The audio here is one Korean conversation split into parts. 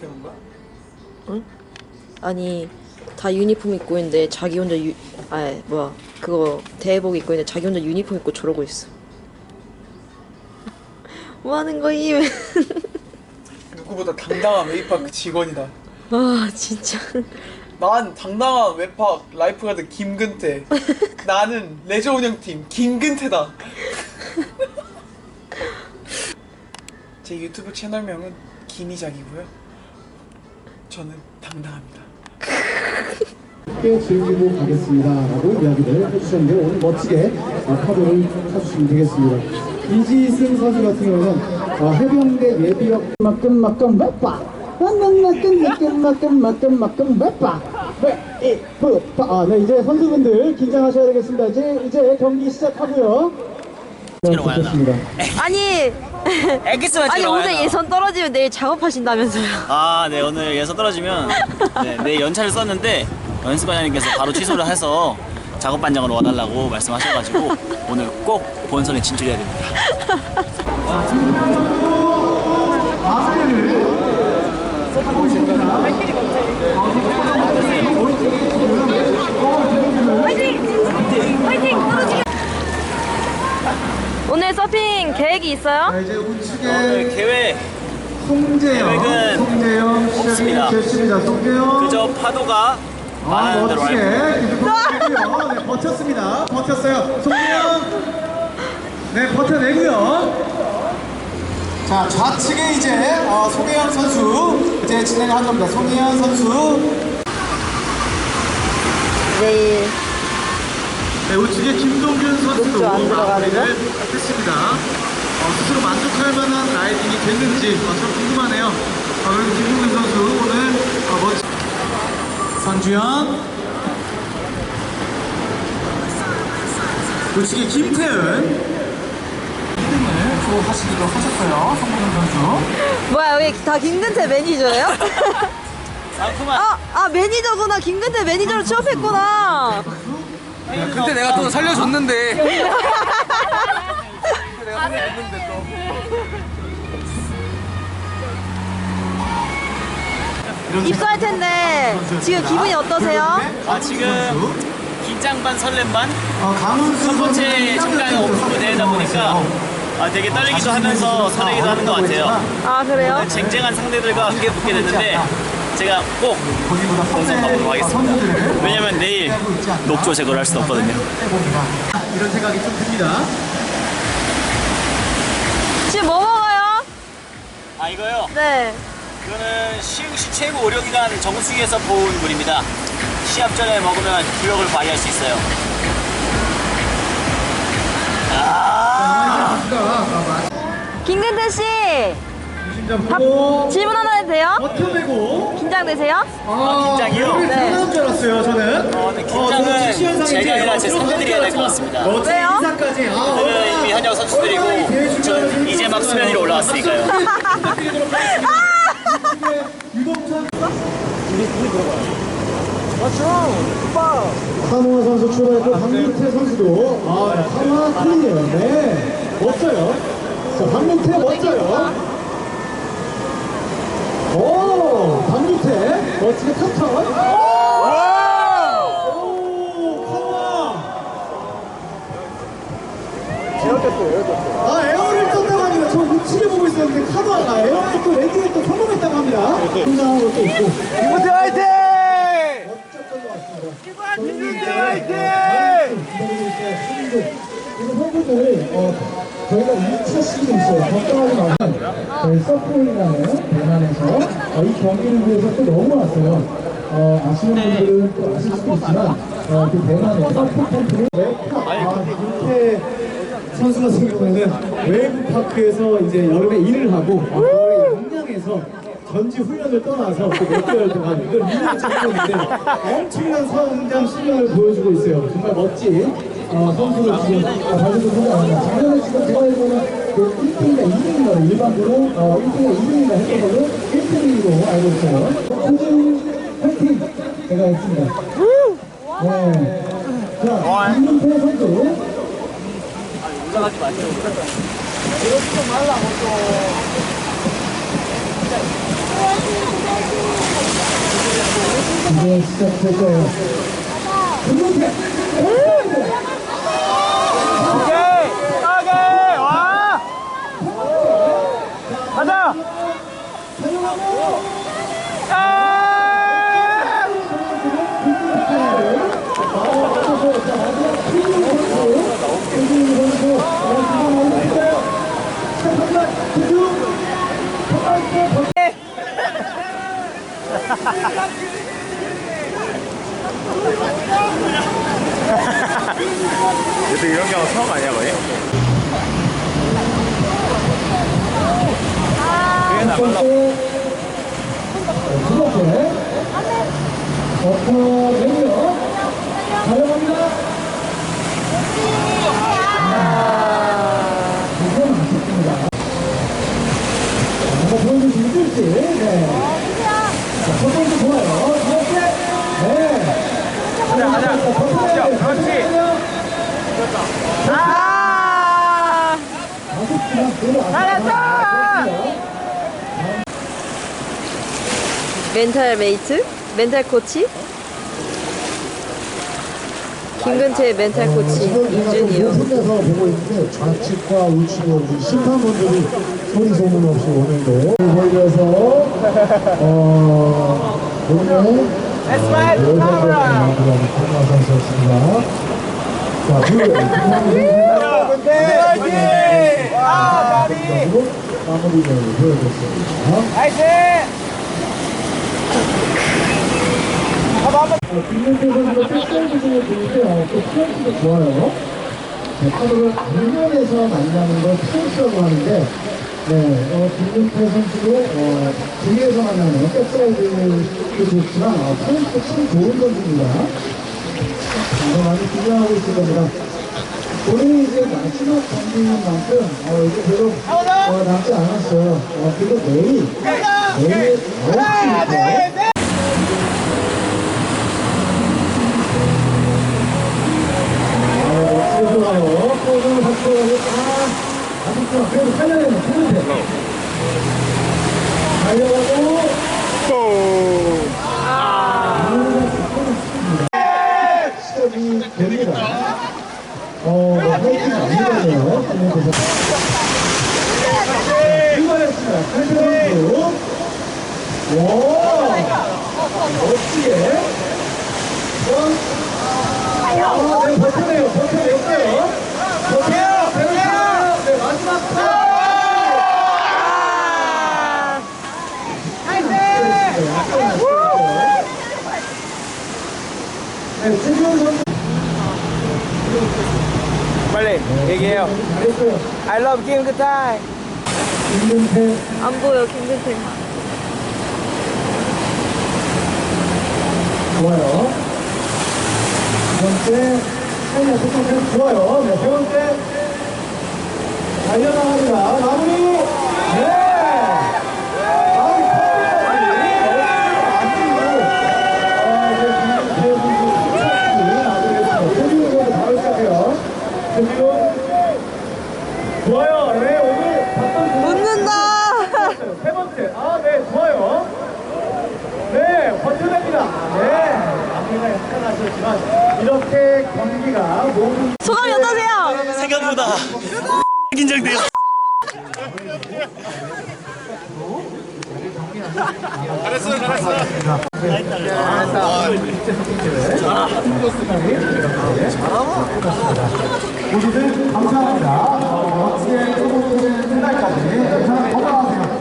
그렇게 놓은 거야? 아니 다 유니폼 입고 있는데 자기 혼자 유... 아 뭐야 그거 대회복 입고 있는데 자기 혼자 유니폼 입고 저러고 있어 뭐 하는 거임 누구보다 당당한 웨이파크 직원이다. 아 진짜 난 당당한 웨이파크 라이프가드 김근태. 나는 레저 운영팀 김근태다. 제 유튜브 채널명은 김이작이고요. 저는 당당합니다. 함께 즐기고 가겠습니다. 라고 이야기를 해주셨는데 오늘 멋지게 아, 파도를 타주시면 되겠습니다. 이지승 선수 같은 경우는 아, 해병대 예비역 맥바 막금막금막금막금막금 맥바 맥이쁘빠 아, 네 이제 선수분들 긴장하셔야 되겠습니다. 이제 이제 경기 시작하고요. 네, 좋겠습니다. 아니 엑기스만 아니 찍으러 오늘 와요. 예선 떨어지면 내일 작업하시다면서요 아, 네 오늘 예선 떨어지면 네, 내 연차를 썼는데 연습반장님께서 바로 취소를 해서 작업 반장으로 와달라고 말씀하셔가지고 오늘 꼭 본선에 진출해야 됩니다. 오늘 서핑 계획이 있어요? 이제 우측에 오늘 계획 송재영, 계획은 송재영 없습니다. 시작이 됐습니다. 송재영. 그저 파도가 아, 많은 대로 멋지게 알고 네, 버텼습니다. 버텼어요. 송재영. 네, 버텨내고요. 자, 좌측에 이제 어, 송혜연 선수 이제 진행을 한 겁니다. 송혜연 선수. 내일 네, 우측에 김동균 선수도 들어가는데? 마무리를 했습니다. 어, 스스로 만족할 만한 라이딩이 됐는지 어, 참 궁금하네요. 어, 그리고 김동균 선수 오늘 어, 멋지... 선주현 우측에 김태은 1등을 주호하시기도 하셨어요. 송동균 선수. 뭐야 여기 다 김근태 매니저예요? 상큼한 아, 아 매니저구나 김근태 매니저로 취업했구나 근데 내가 또 살려줬는데. 입사할 텐데 지금 기분이 어떠세요? 아 지금 긴장 반 설렘 반 첫 번째 잠깐 오픈 무대다 보니까 아, 되게 떨리기도 하면서 설레기도 하는 것 같아요. 아 그래요? 쟁쟁한 상대들과 함께 붙게 됐는데 제가 꼭 본선 가보도록 하겠습니다. 왜냐면 내일 녹조 제거를 할 수는 없거든요. 이런 생각이 좀 듭니다. 지금 뭐 먹어요? 아 이거요? 네 이거는 시흥시 최고 의료기관 정수기에서 보온 물입니다. 시합 전에 먹으면 기력을 발휘할 수 있어요. 아, 김근태 씨 보고 질문 하나 해도 돼요? 버텨내고 긴장되세요? 아, 긴장이요? 노래를 네. 장난인 줄 알았어요 저는 어, 근데 어, 저는 긴장은 제가 아니라 제 어, 선배들이 해야 될 것 같습니다. 멋진 왜요? 인사까지 아, 저는 이미 현역 선수들이고 저는 이제 막 수면 위로 올라왔으니까요. 한화 선수 출발했고 박민태 선수도 아 한화 클리어 네 멋져요 자 박민태 멋져요 오 박민태 멋지게 탑턴 오아 에어를 떴다고 합니다 저 우측에 보고 있었는데 카드가 에어를 또 랜딩을 또 성공했다고 합니다 성장한 것도 있고 김근태 화이팅! 김민재 화이팅! 그리고 선수들 어, 저희가 2차 시즌 있어요. 걱정하지 마세요. 저희 서프홀이라는 대만에서 어, 이 경기를 위해서 또 넘어왔어요. 어, 아시는 분들은 또 아실 수도 있지만 어, 그 대만의 서프 캠프를 아, 이렇게 선수 같은 경우에는 웨이브 파크에서 이제 여름에 일을 하고 어, 겨울에 양양에서 전지 훈련을 떠나서 그몇 개월 동안 이걸 미는 장면인데 엄청난 성장 실력을 보여주고 있어요. 정말 멋진 어, 선수를 지금 어, 가지고 생각합니다. 작년에 지금 제가 알고는 그 1등인가 2등인가 일반으로 어, 1등인가 2등인가 했던 걸로 1등으로 알고 있어요. 호준 화이팅! 제가 했습니다. 네. 자, 김민태 선수. 올라가지 마세요. 네, 이제 시작될 거예요. 김동태! 오케이! 오케이! 와! 가자! 근데 이런 경우 처음 아니야 거의? 첫 번째, 두 번째, 버터 매니어, 촬영합니다. 이거 맛있습니다. 한번 보여주시면 될지, 네. 자, 첫 번째 좋아요. 두 번째, 네. 매니어, 그렇지. 아! 잘했어! 멘탈 메이트? 멘탈 코치? 김근태의 멘탈 코치 이준이요. 손에서 보고 있는데 좌측과 우측에 우리 심판분들이 소리 소문 없이 오는데 보이면서 어 오늘 Smile to camera. 김마 선수였습니다. 자! 그리고 마무리를 보여줬습니다. 나이스! 중에 보는데 어, 또 프렌스도 좋아요. 네, 서로를 안면에서 만나는 걸 프렌스라고 하는데 네, 어, 김민태 선수도 어, 뒤에서 만나는 백사이드도 좋지만 어, 프렌스도 참 좋은 선수입니다. 더 많이 긴장하고 있을 겁니다. 오늘 이제 마지막 경기인 만큼 어, 이제 별로 어, 남지 않았어요. 어, 그리고 내일 내일 9시부터 아, 아쉽구나. 그래도 살려내는 김은태. 달려가고, 시작이 됩니다. 어, 화이팅 안 되네요. 김은태 선수. 출발했습니다. 칼드 선수. 와, 멋지게. 원, 아, 네, 버텨내요. 버텨냈어요. 버텨요. 배우자. 네, 마지막 타. 네, 최지원 선수 빨리 얘기해요. 잘했어요. I love Kim Good 김민태 안 보여 김근태. 좋아요. 두 번째, 두 번째 좋아요. 네, 세 번째, 달려나갑니다. 마무리! 네! 마무리 좋아요. 네, 오늘 봤던 웃는다. 세 번째. 아, 네, 좋아요. 네, 버텨냅니다. 네, 앞에가 약간 아쉬웠지만 이렇게 경기가 모든 소감이 어떠세요? 생각보다 긴장돼요. 모두들 감사합니다. 멋지게 초보되는 그날까지 항상 건강하세요.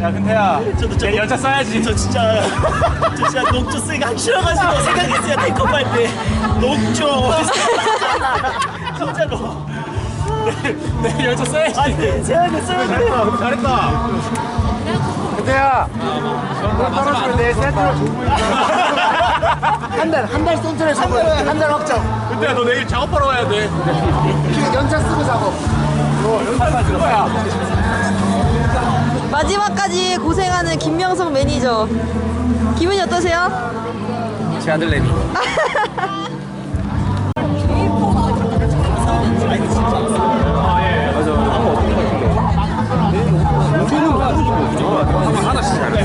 야, 근태야. 저도 저 연차 써야지. 저 진짜 저 진짜 녹조 쓰기가 하기 싫어가지고 생각했어요 테이크업 할때 녹조 진짜로 내 연차 써야지. 아니 생각했어요 잘했다. 잘했다. 근태야. 너 떨어지면 내 세트로 주고 한 달, 한달 센터를 잡아. 한달 확정. 근태야, 너 내일 작업하러 와야 돼. 연차 쓰고 작업. 어, 연차 쓰는 거야. 마지막까지 고생하는 김명석 매니저. 기분이 어떠세요? 제 아들내미. 하나씩 잘해.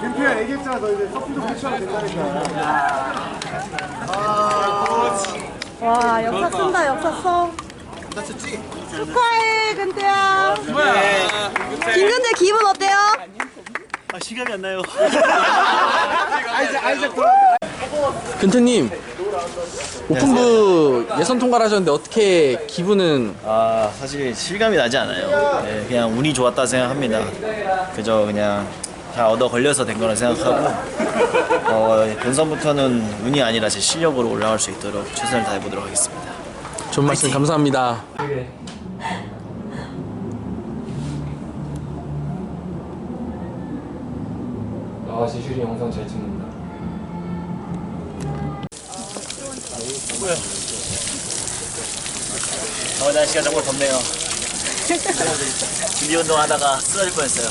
빈표야 얘기했잖아 너 이제 커피 좀 붙여야 된다니까 와 역사 쓴다 역사 써. 축하해 근태야. 김근태 기분 어때요? 아 시간이 안 나요. 근태님 오픈부 예선 통과를 하셨는데 어떻게 기분은 아 사실 실감이 나지 않아요. 네, 그냥 운이 좋았다 생각합니다. 그저 그냥 잘 얻어 걸려서 된 거라 생각하고 어, 본선부터는 운이 아니라 제 실력으로 올라갈 수 있도록 최선을 다해 보도록 하겠습니다. 좋은 말씀 감사합니다. 아, 지슈리 영상 잘 찍는다. 어, 날씨가 정말 덥네요. 준비 운동 하다가 쓰러질 뻔했어요.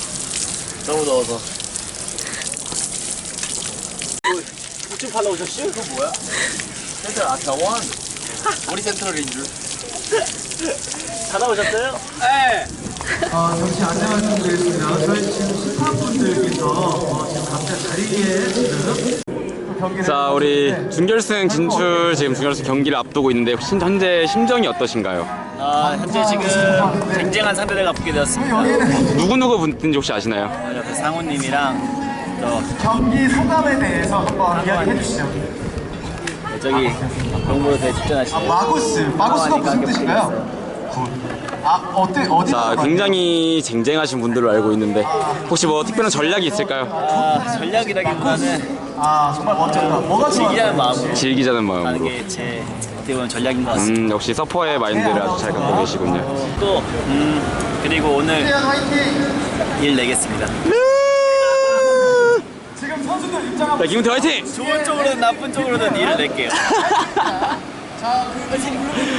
너무 더워서. 꽃좀 팔러 오셨슈? 그거 뭐야? 센터 아타원. 우리 센트럴인 줄. 찾아오셨어요? 어, 잠시 안내 말씀드리겠습니다. 저희 지금 심판분들께서 어, 지금 각자 자리에 지금 자, 우리 준결승 진출 지금 준결승 경기를 앞두고 있는데 혹시 현재 심정이 어떠신가요? 아, 현재 지금 쟁쟁한 상대를 붙게 되었습니다. 누구 누구 분인지 혹시 아시나요? 옆에 상우님이랑 또 경기 소감에 대해서 한번 이야기해 주시죠. 저기 공부로 되게 아, 집중하시네요. 마구스. 마구스가 무슨 뜻인가요? 아, 어때, 어디? 자, 굉장히 쟁쟁하신 분들로 알고 있는데 혹시 뭐 특별한 전략이 있을까요? 아, 전략이라기보다는 아, 정말 멋졌다. 뭐가? 즐기자는 마음으로 즐기자는 하는 마음으로. 게 제 어떻게 보면 전략인 것 같습니다. 음, 역시 서퍼의 마인드를 아주 잘 갖고 계시군요. 또 음, 그리고 오늘 태연 화이팅! 일 내겠습니다. 지금 선수들 입장하고 자, 김은태 화이팅! 좋은 쪽으로든 나쁜 쪽으로든 일을 낼게요.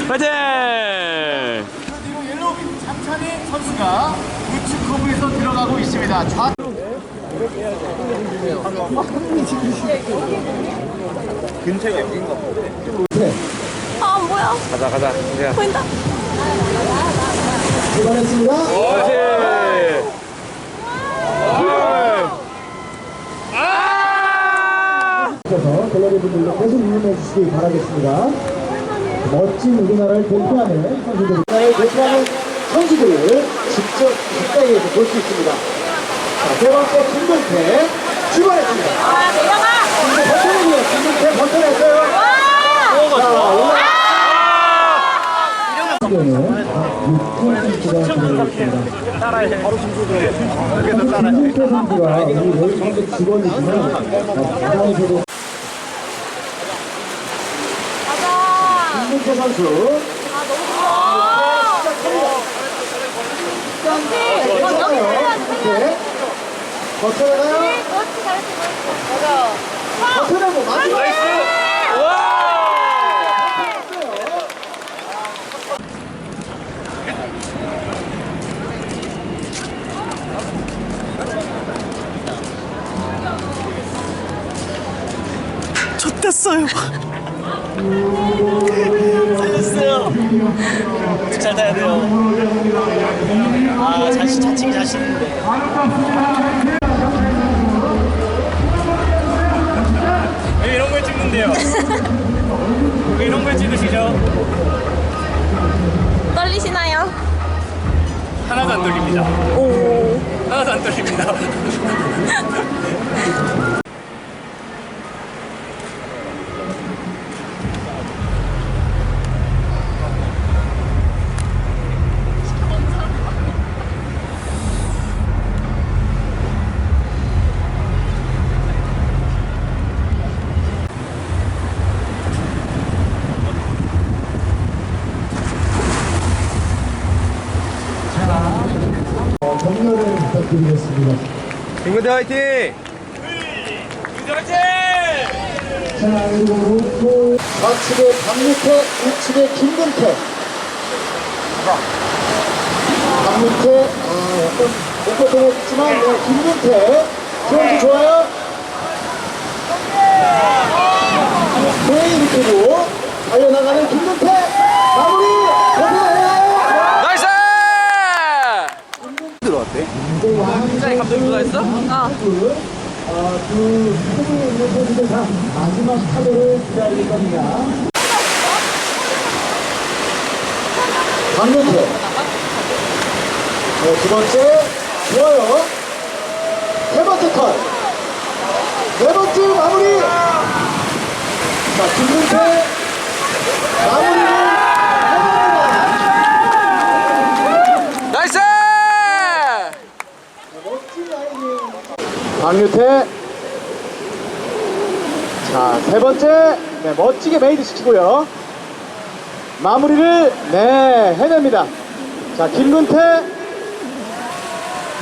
화이팅! 뒤로 옐로우빈 장찬희 선수가 우측 커브에서 들어가고 있습니다. 좌 아 뭐야? 가자, 가자. 보인다. 출발했습니다. 화이팅! 그래서 갤러리 분들도 계속 응원해 주시기 바라겠습니다. 멋진 우리나라를 대표하는 선수들, 우리나라를 대표하는 선수들을 직접 가까이에서 볼 수 있습니다. 자, 세 번째 김동태 출발했습니다. 아 내려가. 이제 버텨내고요. 김동태 버텨냈어요. 자, 올라. 이거는 육군 선수가 들어오겠습니다. 바로 선수 들어오겠습니다. 김동태 선수가 우리 레이먼드 직원이지만 어, 바다에서도 가자. 김동태 선수 아 너무 좋아. 괜찮아요. 이렇게 버텨나가요. 그렇지 잘했어 잘했어. 맞아. 버텨내고 마지막. 좋댔어요. 살렸어요. 잘 타야 돼요. 아 자신 자칭 자신인데 찍는데요? 왜 이런 걸 찍으시죠? 떨리시나요? 하나도 안 떨립니다. 오. 하나도 안 떨립니다. 어, 격려를 부탁드리겠습니다. 김근대 화이팅! 자, 그리고 또 좌측에 박무태, 우측에 김근태. 박무태, 아, 약간 목표 동했지만 네, 김근태. 선수 좋아요? 네, 이렇게 고 달려나가는 김근태. 마무리! 고생하세요! 나이스! 들 어왔대? 굉장히 감독이 누가 했어? 어, 그 후보에 있는 선수들 다 마지막 카드를 기다릴 겁니다. 강력해. 네, 두 번째, 좋아요. 세 번째 컷. 네 번째 마무리. 자, 김근태. 마무리를 해냅니다. 나이스! 박유태. 자, 세 번째. 네, 멋지게 메이드 시키고요. 마무리를, 네, 해냅니다. 자, 김근태.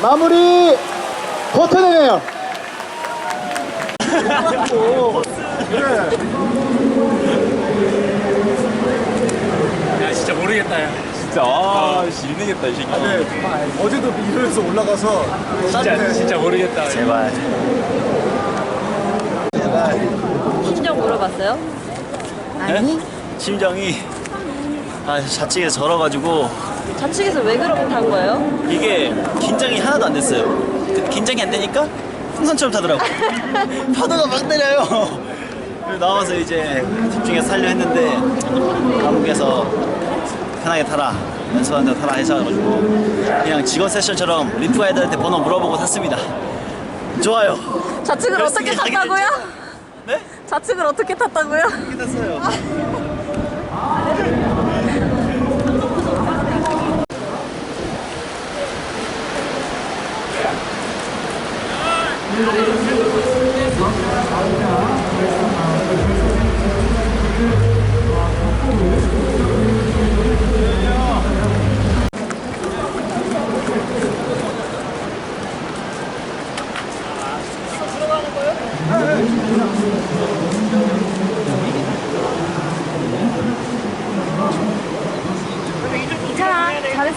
마무리. 버텨내네요. 야 진짜 모르겠다. 야. 진짜 아 밀리겠다 이 새끼. 어제도 이러면서 올라가서 진짜 진짜 모르겠다. 제발 심정 물어봤어요? 아니. 심정이 아 자칭해서 절어가지고 좌측에서 왜 그렇게 탄 거예요? 이게 긴장이 하나도 안 됐어요. 그 긴장이 안 되니까 풍선처럼 타더라고. 파도가 막 때려요. 그래서 나와서 이제 집중해서 살려 했는데 감독께서 편하게 타라. 연습하는 데 타라 하셔가지고 그냥 직원 세션처럼 리프 가이드한테 번호 물어보고 탔습니다. 좋아요. 좌측을 어떻게 탔다고요? 네? 좌측을 어떻게 탔다고요? 이렇게 탔어요.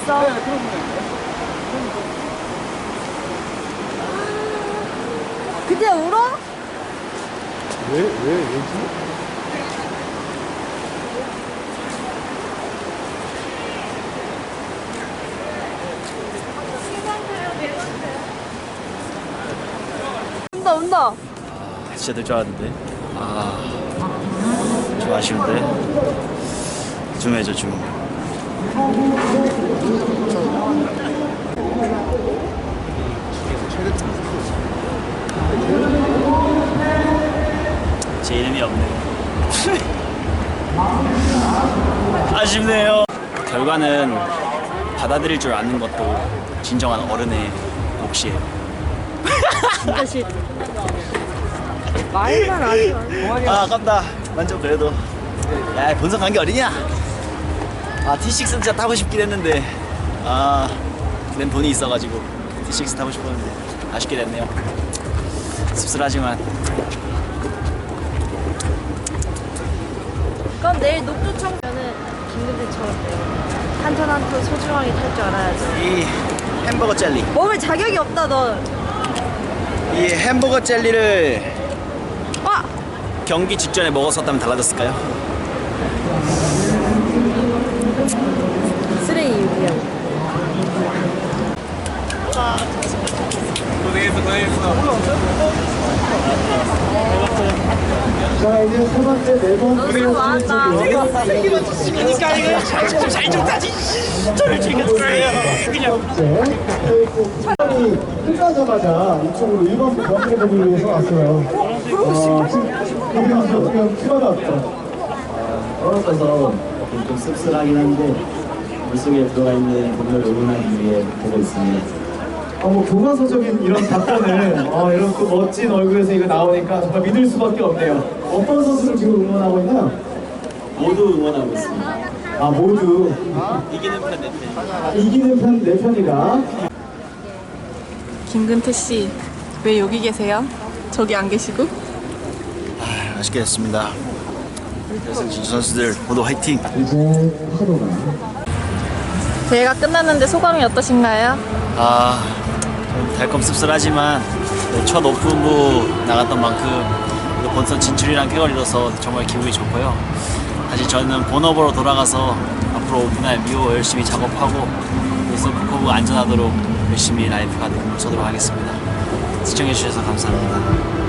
괜찮아. 잘했어. 근데 울어? 운다 운다. 진짜 될 줄 알았는데. 아, 좀 아쉬운데. 좀 해줘, 좀. 제 이름이 없네요. 아쉽네요. 결과는 받아들일 줄 아는 것도 진정한 어른의 몫이에요. 진짜 싫. 말만 하지 마. 아 아깝다 만족 그래도 야간게 어디냐 아 T6 진짜 타고 싶긴 했는데 아낸 돈이 있어가지고 T6 타고 싶었는데 아쉽게 됐네요 씁쓸하지만 그럼 내일 녹두청 면은 김근태처럼 돼요. 한턴 한 턴 소중하게 탈 줄 알아야죠. 이 햄버거 젤리 먹을 자격이 없다 넌. 이 햄버거 젤리를 와. 경기 직전에 먹었었다면 달라졌을까요? 쓰레기. 고생했어 고생했어 자 이제 세 번째 네 번째 많다. 그러니까 이거 잘좀 따지 저를 거예요 그냥 번째 끝나자마자 이쪽으로 1번 경기를 보기 위해서 왔어요. 어, 지금 우리 선수 어떻게 키가 왔죠? 떨어져서 조금 좀 씁쓸하긴 한데 물속에 들어가 있는 분을 응원하기 위해 보고 있습니다. 어, 뭐 교과서적인 이런 답변을 어, 이런 또 멋진 얼굴에서 이거 나오니까 정말 믿을 수밖에 없네요. 어떤 선수를 지금 응원하고 있나요? 모두 응원하고 있습니다. 아 모두 이기는 편 내 편. 아, 이기는 편 내 편이다. 김근태 씨, 왜 여기 계세요? 저기 안 계시고? 맛있게 됐습니다. 그래서 진주 선수들 모두 화이팅! 이제 대회가 끝났는데 소감이 어떠신가요? 아, 좀 달콤 씁쓸하지만 첫 오픈부 나갔던 만큼 그 본선 진출이랑 쾌거리로서 정말 기분이 좋고요. 다시 저는 본업으로 돌아가서 앞으로 오픈할 미호 열심히 작업하고 이 서프커브 안전하도록 열심히 라이프 가득 쏘도록 하겠습니다. 시청해주셔서 감사합니다.